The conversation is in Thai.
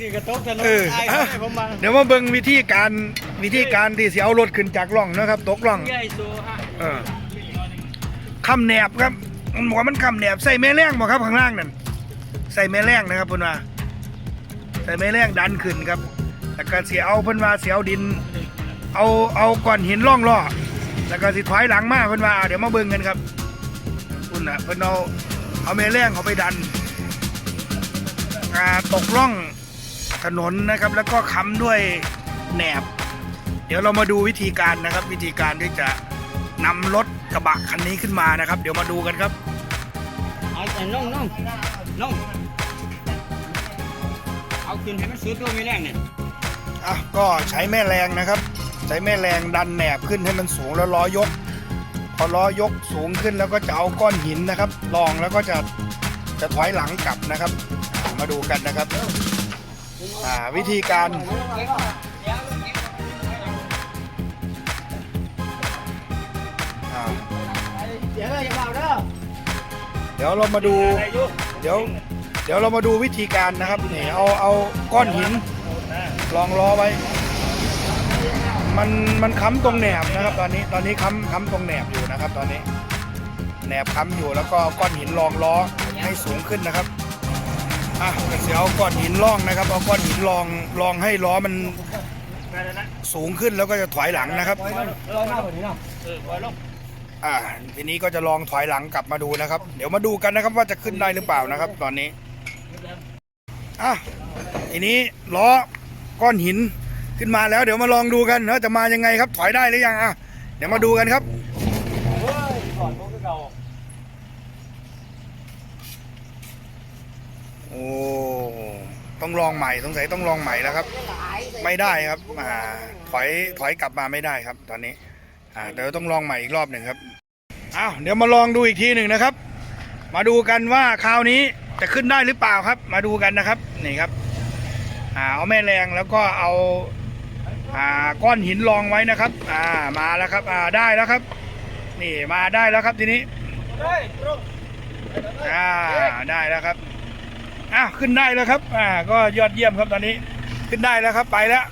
นี่กระตกถนนเออไอ้อะให้ผมมาเดี๋ยวมาเบิ่งวิธีการวิธีการที่สิเอารถขึ้นจากร่องนะครับตกร่อง ใหญ่สูฮะเออคำแหนบครับมันบอกว่ามันคำแหนบใส่แม่แรงบ่ครับข้างล่างนั่นใส่แม่แรงนะครับเพิ่นว่าใส่แม่แรงดันขึ้นครับแล้วก็เสียเอาเพิ่นว่าเสียเอาดิน เอาเอาก้อนหินร่องล่อแล้วก็สิถอยหลังมาเพิ่นว่าอะเดี๋ยวมาเบิ่งกันครับคุณน่ะเพิ่นเอาเอาแม่แรงเขาไปดันอ่าตกร่อง ถนนนะครับ แล้วก็ค้ำด้วยแหนบ เดี๋ยวเรามาดูวิธีการนะครับ วิธีการที่จะนำรถกระบะคันนี้ขึ้นมานะครับ เดี๋ยวมาดูกันครับเอาแต่น้องน้องน้องเอาขึ้นให้มันสุดด้วยไม่แรงเนี่ยอะก็ใช้แม่แรงนะครับ ใช้แม่แรงดันแหนบขึ้นให้มันสูงแล้วล้อยก พอล้อยกสูงขึ้นแล้วก็จะเอาก้อนหินนะครับลองแล้วก็จะจะถอยหลังกลับนะครับอะมาดูกันนะครับ อ่าวิธีการอ่าเดี๋ยวเลยจะเบาเด้อเดี๋ยวเรามาดู เดี๋ยว เดี๋ยวเรามาดูวิธีการนะครับนี่เอาเอาก้อนหินลองล้อไว้ มันมันค้ำตรงแหนบนะครับ ตอนนี้ตอนนี้ค้ำค้ำตรงแหนบอยู่นะครับ ตอนนี้แหนบค้ำอยู่แล้วก็ก้อนหินรองล้อให้สูงขึ้นนะครับ อะเดี๋ยวเอาก้อนหินร่องนะครับเอาก้อนหินรองรองให้ล้อมันสูงขึ้นแล้วก็จะถอยหลังนะครับอ่าทีนี้ก็จะลองถอยหลังกลับมาดูนะครับ เดี๋ยวมาดูกันนะครับว่าจะขึ้นได้หรือเปล่านะครับ ตอนนี้อะทีนี้ล้อก้อนหินขึ้นมาแล้ว เดี๋ยวมาลองดูกันว่าจะมายังไงครับ ถอยได้หรือยังอะเดี๋ยวมาดูกันครับ เฮ้ยถอดพวกเก่า โอ้ต้องลองใหม่สงสัยต้องลองใหม่แล้วครับ ไม่ได้ครับอ่าถอยถอยกลับมาไม่ได้ครับ ตอนนี้อ่าเดี๋ยวต้องลองใหม่อีกรอบหนึ่งครับอ้าวเดี๋ยวมาลองดูอีกทีหนึ่งนะครับ มาดูกันว่าคราวนี้จะขึ้นได้หรือเปล่าครับ มาดูกันนะครับนี่ครับอ่าเอาแม่แรงแล้วก็เอาอ่าก้อนหินรองไว้นะครับอ่ามาแล้วครับอ่าได้แล้วครับ นี่มาได้แล้วครับทีนี้เฮ้ยตรงอ่าได้แล้วครับ อ้าวขึ้นได้แล้วครับ อ่า ก็ยอดเยี่ยมครับตอนนี้ ขึ้นได้แล้วครับไปแล้ว